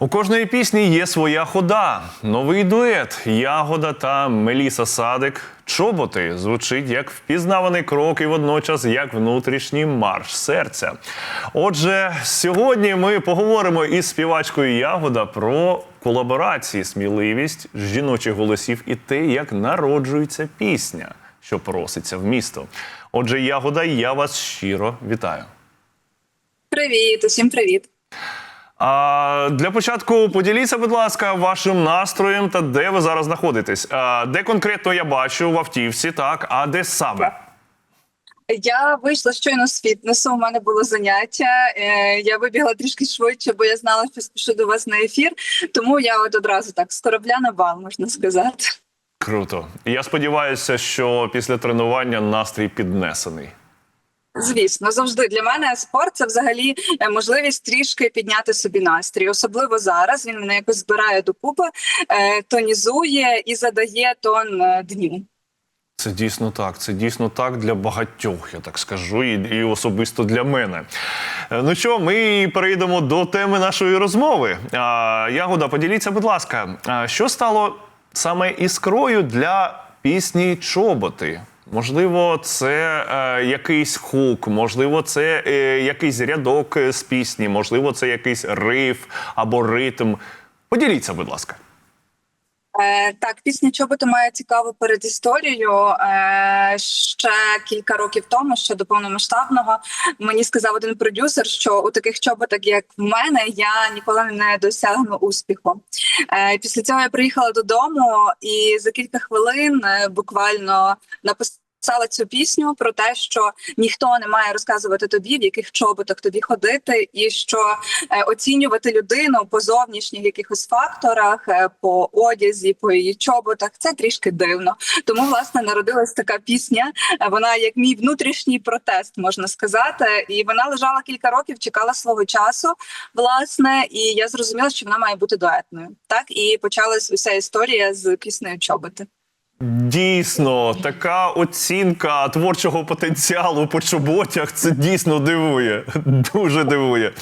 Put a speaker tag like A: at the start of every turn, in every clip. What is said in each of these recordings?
A: У кожної пісні є своя хода. Новий дует Ягода та Меліса Садик. Чоботи звучить як впізнаваний крок і водночас як внутрішній марш серця. Отже, сьогодні ми поговоримо із співачкою Ягода про колаборації, сміливість жіночих голосів і те, як народжується пісня, що проситься в місто. Отже, Ягода, я вас щиро вітаю.
B: Привіт, усім привіт.
A: А, для початку поділіться, будь ласка, вашим настроєм та де ви зараз знаходитесь. А, де конкретно я бачу в автівці, так, а де саме?
B: Я вийшла щойно з фітнесу. У мене було заняття. Е, Я вибігла трішки швидше, бо я знала, що спішу до вас на ефір. Тому я от одразу так з корабля на бал, можна сказати.
A: Круто. Я сподіваюся, що після тренування настрій піднесений.
B: Звісно, завжди для мене спорт це взагалі е, можливість трішки підняти собі настрій. Особливо зараз він мене якось збирає докупи, е, тонізує і задає тон е, дню.
A: Це дійсно так. Це дійсно так для багатьох, я так скажу, і, і особисто для мене. Ну що, ми перейдемо до теми нашої розмови. Ягода, поділіться, будь ласка, що стало саме іскрою для пісні Чоботи? Можливо, це е, якийсь хук, можливо, це е, якийсь рядок е, з пісні, можливо, це якийсь риф або ритм. Поділіться, будь ласка.
B: Е, так, пісня Чоботи має цікаву передісторію. Е, ще кілька років тому, ще до повномасштабного, мені сказав один продюсер, що у таких чоботах, як в мене, я ніколи не досягну успіху. Е, після цього я приїхала додому і за кілька хвилин е, буквально написала. Цю пісню про те, що ніхто не має розказувати тобі, в яких чоботах тобі ходити, і що е, оцінювати людину по зовнішніх якихось факторах, е, по одязі, по її чоботах, це трішки дивно. Тому власне народилась така пісня. Вона як мій внутрішній протест, можна сказати, і вона лежала кілька років, чекала свого часу. Власне, і я зрозуміла, що вона має бути дуетною. Так і почалась уся історія з піснею чоботи.
A: Дійсно, така оцінка творчого потенціалу по чоботях це дійсно дивує. Дуже дивує.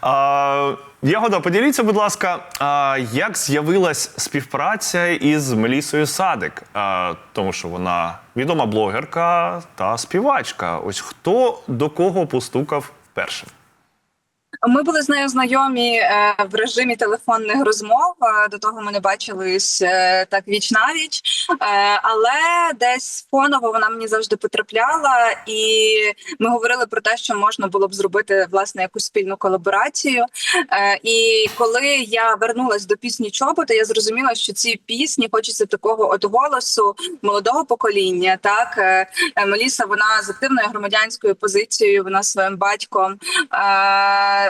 A: А, Ягода, поділіться, будь ласка, а, як з'явилась співпраця із Мелісою Садик? А, тому що вона відома блогерка та співачка. Ось хто до кого постукав першим?
B: Ми були з нею знайомі е, в режимі телефонних розмов. Е, До того ми не бачились е, так віч навіч, але десь фоново вона мені завжди потрапляла, і ми говорили про те, що можна було б зробити власне якусь спільну колаборацію. І коли я вернулась до пісні Чоботи, я зрозуміла, що ці пісні хочеться такого от голосу молодого покоління. Так Меліса, вона з активною громадянською позицією, вона своїм батьком.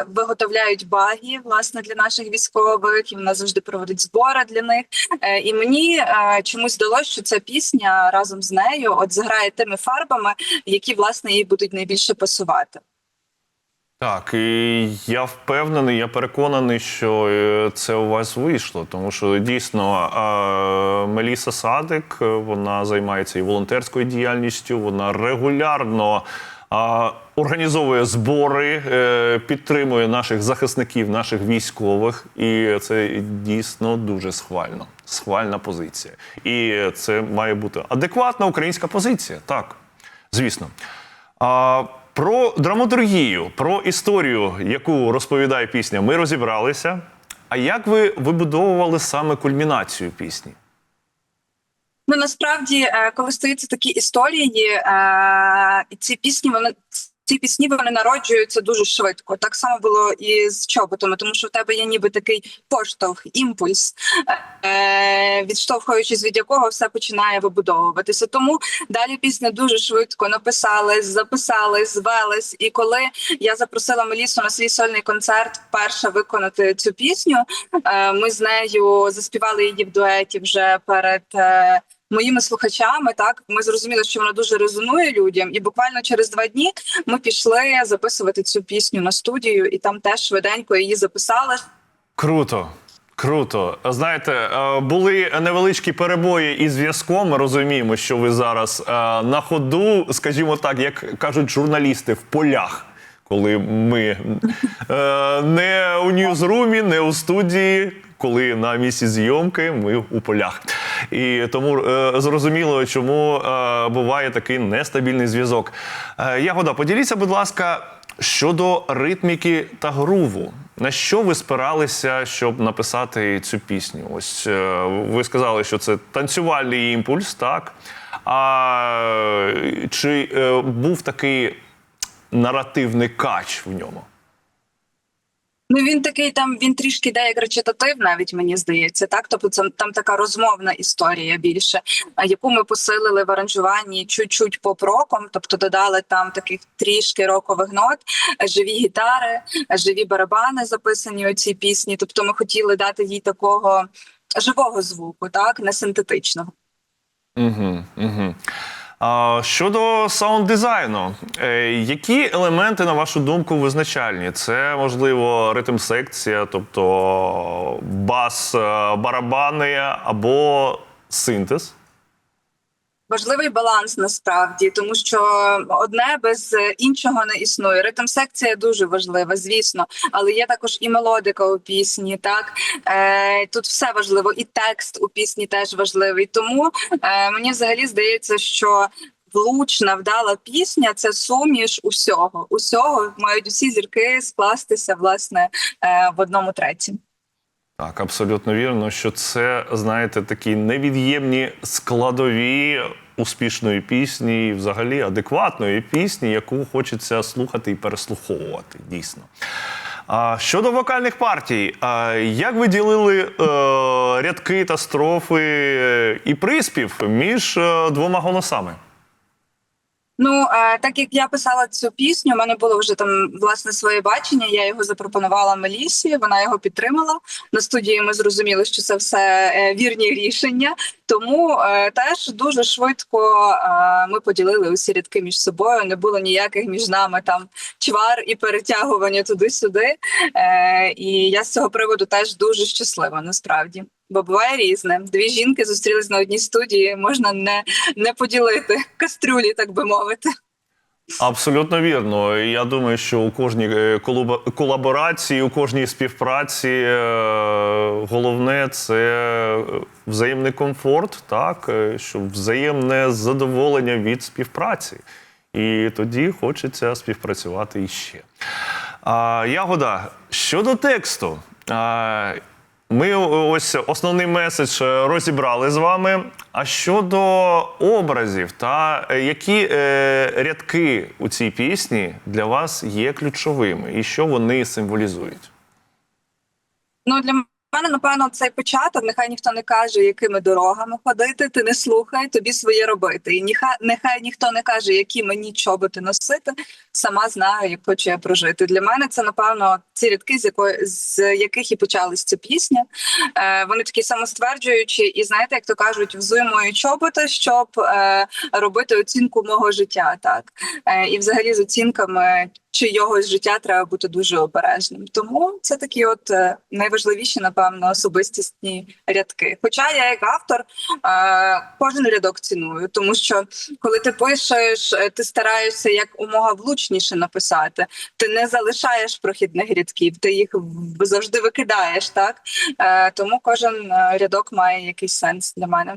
B: Виготовляють баги власне для наших військових, і вона завжди проводить збори для них. Е, І мені е, чомусь здалося, що ця пісня разом з нею от заграє тими фарбами, які власне їй будуть найбільше пасувати.
A: Так, і я впевнений, я переконаний, що е, це у вас вийшло, тому що дійсно Меліса Садик вона займається і волонтерською діяльністю. Вона регулярно організовує збори, е, підтримує наших захисників, наших військових, і це дійсно дуже схвально. Схвальна позиція. І це має бути адекватна українська позиція. Так, звісно. Про драматургію, про історію, яку розповідає пісня, ми розібралися. А як ви вибудовували саме кульмінацію пісні?
B: Ну насправді, е, коли стаються такі історії, е, ці пісні вони. Ці пісні вони народжуються дуже швидко. Так само було і з чоботами, тому що в тебе є ніби такий поштовх, імпульс, е, відштовхуючись від якого все починає вибудовуватися. Тому далі пісня дуже швидко написались, записались, звелись. І коли я запросила Мелісу на свій сольний концерт вперше виконати цю пісню, е, ми з нею заспівали її в дуеті вже перед. е, Моїми слухачами так ми зрозуміли, що вона дуже резонує людям, і буквально через два дні ми пішли записувати цю пісню на студію, і там теж швиденько її записали.
A: Круто. Круто. Знаєте, е, були невеличкі перебої із зв'язком. Розуміємо, що ви зараз е, на ходу, скажімо так, як кажуть журналісти, в полях. коли ми е, не у ньюзрумі, не у студії, коли на місці зйомки ми у полях. І тому е, зрозуміло, чому е, буває такий нестабільний зв'язок. Е, Ягода, поділіться, будь ласка, щодо ритміки та груву. На що ви спиралися, щоб написати цю пісню? Ось е, ви сказали, що це танцювальний імпульс, так? А чи е, був такий наративний кач в ньому?
B: Ну він такий там він трішки йде як речитатив, навіть мені здається, так. Тобто це там така розмовна історія більше, яку ми посилили в аранжуванні чуть-чуть поп-роком, тобто додали там таких трішки рокових нот, живі гітари, живі барабани записані у цій пісні. Тобто, ми хотіли дати їй такого живого звуку, так не синтетичного.
A: Угу, угу. Щодо саунд-дизайну, е, які елементи, на вашу думку, визначальні? Це, можливо, ритм-секція, тобто бас, е, барабани або синтез?
B: Важливий баланс насправді, тому що одне без іншого не існує. Ритм секція дуже важлива, звісно, але є також і мелодика у пісні. Так е, тут все важливо, і текст у пісні теж важливий. Тому е, мені взагалі здається, що влучна, вдала пісня це суміш усього. Усього мають усі зірки скластися власне е, в одному треці.
A: Так, абсолютно вірно, що це, знаєте, такі невід'ємні складові успішної пісні, і взагалі адекватної пісні, яку хочеться слухати і переслуховувати, дійсно. А щодо вокальних партій, а як ви ділили е, рядки та строфи е, і приспів між е, двома голосами?
B: Ну е, так як я писала цю пісню, у мене було вже там власне своє бачення. Я його запропонувала Мелісі. Вона його підтримала. На студії ми зрозуміли, що це все е, вірні рішення. Тому е, теж дуже швидко ми поділили усі рядки між собою. Не було ніяких між нами там чвар і перетягування туди-сюди. І я з цього приводу теж дуже щаслива насправді. Бо буває різне. Дві жінки зустрілись на одній студії, можна не, не поділити кастрюлі, так би мовити.
A: Абсолютно вірно. Я думаю, що у кожній е, колаборації, у кожній співпраці е, головне це е, взаємний комфорт, так, що взаємне задоволення від співпраці. І тоді хочеться співпрацювати іще. А, Ягода, щодо тексту. А, ми ось основний меседж е, розібрали з вами. А щодо образів, та е, які е, рядки у цій пісні для вас є ключовими, і що вони символізують?
B: Ну для мене, напевно, цей початок. Нехай ніхто не каже, якими дорогами ходити. Ти не слухай, тобі своє робити. І нехай, нехай ніхто не каже, які мені чоботи носити. Сама знаю, як хочу я прожити. Для мене це напевно ці рядки, з якої з яких і почалась ця пісня. Е, вони такі самостверджуючі, і знаєте, як то кажуть, взуй мої чоботи, щоб е, робити оцінку мого життя. Так е, і взагалі з оцінками чийогось життя треба бути дуже обережним. Тому це такі, от е, найважливіші, напевно, особистісні рядки. Хоча я, як автор, е, кожен рядок ціную, тому що коли ти пишеш, е, ти стараєшся як умога влучніше написати. Ти не залишаєш прохідних рядків, ти їх завжди викидаєш. Так тому кожен рядок має якийсь сенс для мене.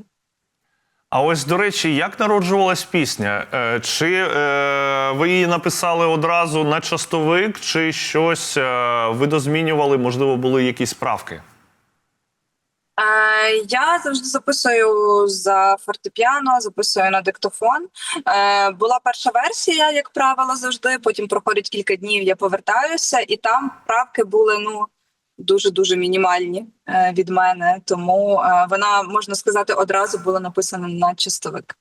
A: А ось, до речі, як народжувалась пісня? Чи е, ви її написали одразу на частовик, чи щось е, видозмінювали, можливо, були якісь правки?
B: Е, я завжди записую за фортепіано, записую на диктофон. Е, була перша версія, як правило, завжди. Потім проходить кілька днів, я повертаюся, і там правки були ну дуже дуже мінімальні від мене. Тому вона можна сказати одразу була написана на чистовик.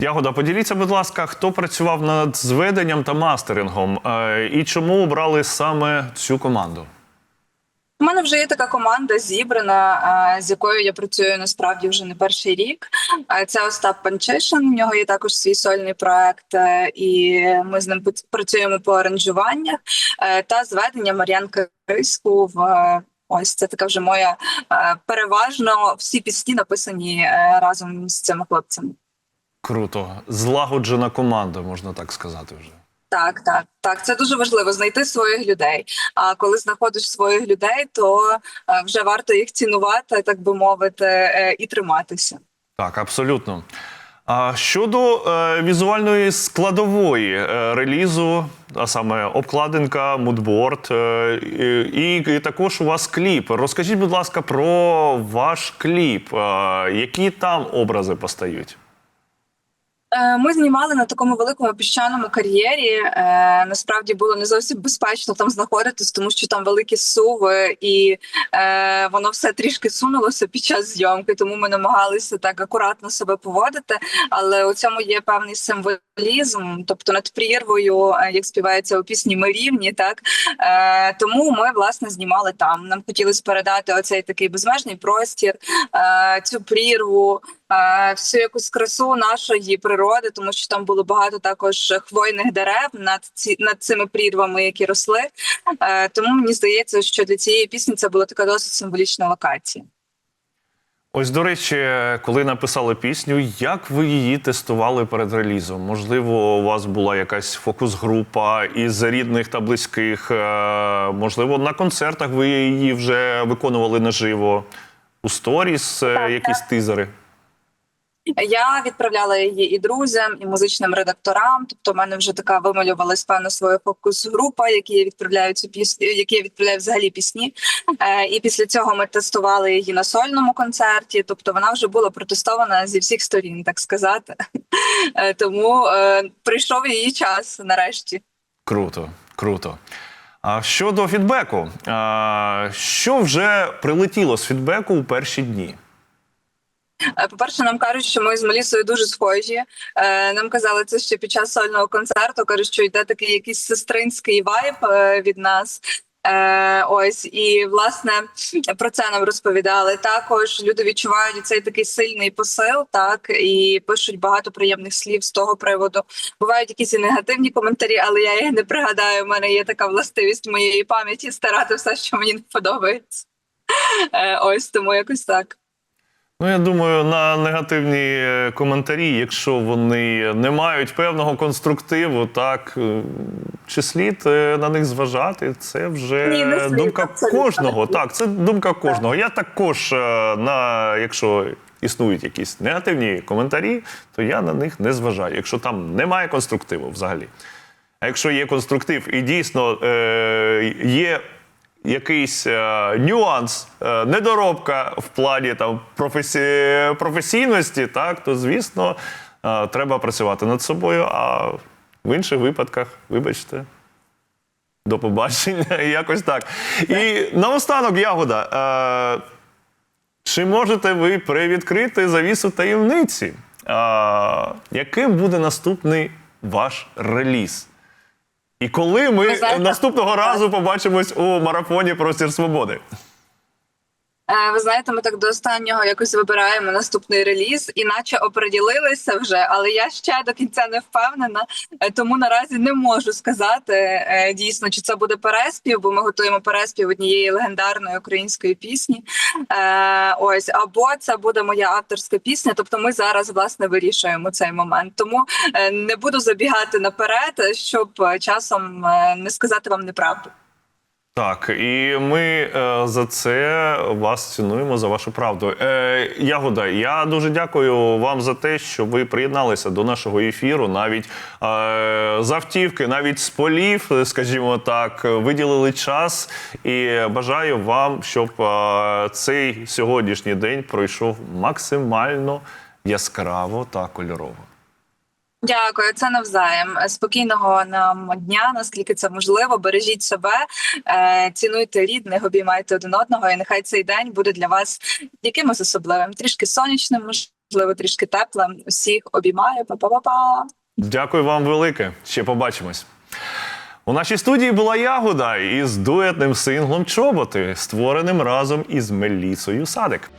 A: Ягода, поділіться, будь ласка, хто працював над зведенням та мастерингом, е, і чому обрали саме цю команду?
B: У мене вже є така команда зібрана, е, з якою я працюю насправді вже не перший рік. Е, Це Остап Панчишин. У нього є також свій сольний проект, і ми з ним працюємо по аранжуваннях та зведення Мар'ян Криську в. Ось це така вже моя переважно всі пісні написані разом з цими хлопцями.
A: Круто. Злагоджена команда, можна так сказати вже.
B: Так, так, так. Це дуже важливо знайти своїх людей. А коли знаходиш своїх людей, то е, вже варто їх цінувати, так би мовити, е, і триматися.
A: Так, абсолютно. А щодо е, візуальної складової е, релізу, а саме обкладинка, мудборд, е, і, і також у вас кліп. Розкажіть, будь ласка, про ваш кліп. Е, які там образи постають?
B: Е, Ми знімали на такому великому піщаному кар'єрі. Е, Насправді було не зовсім безпечно там знаходитись, тому що там великі суви, і е, воно все трішки сунулося під час зйомки. Тому ми намагалися так акуратно себе поводити. Але у цьому є певний символізм. Тобто над прірвою, як співається у пісні, ми рівні. Так тому ми власне знімали там. Нам хотілося передати оцей такий безмежний простір, цю прірву всю якусь красу нашої природи, тому що там було багато також хвойних дерев над ці над цими прірвами, які росли. Тому мені здається, що для цієї пісні це була така досить символічна локація.
A: Ось, до речі, коли написали пісню, як ви її тестували перед релізом? Можливо, у вас була якась фокус-група із рідних та близьких. е, Можливо, на концертах ви її вже виконували наживо. У сторіс е,
B: Так,
A: якісь тизери.
B: Я відправляла її і друзям, і музичним редакторам. Тобто, в мене вже така вималювалась певна своя фокус-група, які я відправляю цю пісню, які я відправляю взагалі пісні. Е, і після цього ми тестували її на сольному концерті. Тобто, вона вже була протестована зі всіх сторін, так сказати. Е, тому е, прийшов її час нарешті.
A: Круто, круто. А щодо фідбеку, що вже прилетіло з фідбеку у перші дні?
B: Е, По-перше, нам кажуть, що ми з Мелісою дуже схожі. Е, Нам казали це ще під час сольного концерту. кажуть, що йде такий якийсь сестринський вайб е, від нас. Ось і власне про це нам розповідали. Також люди відчувають цей такий сильний посил, так і пишуть багато приємних слів з того приводу. Бувають якісь і негативні коментарі, але я їх не пригадаю. У мене є така властивість моєї пам'яті старати все, що мені не подобається. Ось тому якось так.
A: Ну, я думаю, на негативні е, коментарі, якщо вони не мають певного конструктиву, так е, чи слід е, на них зважати, це вже
B: Ні, не слід,
A: думка
B: абсолютно
A: кожного. Так, це думка кожного. Я також на якщо існують якісь негативні коментарі, то я на них не зважаю, якщо там немає конструктиву взагалі. А якщо є конструктив і дійсно е, є якийсь е, нюанс, е, недоробка в плані там професі... професійності, так то звісно е, треба працювати над собою. А в інших випадках, вибачте. До побачення, якось так. І наостанок, Ягода, е, чи можете ви привідкрити завісу таємниці? Е, яким буде наступний ваш реліз? І коли ми наступного разу побачимось у марафоні Простір Свободи?
B: Е, Ви знаєте, ми так до останнього якось вибираємо наступний реліз, іначе оприділилися вже, але я ще до кінця не впевнена, е, тому наразі не можу сказати е, дійсно, чи це буде переспів, бо ми готуємо переспів однієї легендарної української пісні. Ось або це буде моя авторська пісня. Тобто, ми зараз власне вирішуємо цей момент. Тому не буду забігати наперед, щоб часом не сказати вам неправду.
A: Так, і ми е, за це вас цінуємо за вашу правду. Е, Ягода, я дуже дякую вам за те, що ви приєдналися до нашого ефіру. Навіть е, з автівки, навіть з полів, скажімо так, виділили час. І бажаю вам, щоб е, цей сьогоднішній день пройшов максимально яскраво та кольорово.
B: Дякую, це навзаєм. Спокійного нам дня, наскільки це можливо. Бережіть себе, е, цінуйте рідних, обіймайте один одного, і нехай цей день буде для вас якимось особливим, трішки сонячним, можливо, трішки теплим. Усіх обіймаю. Па-па-па-па.
A: Дякую вам велике. Ще побачимось. У нашій студії була Ягода із дуетним синглом Чоботи, створеним разом із Мелісою Садик.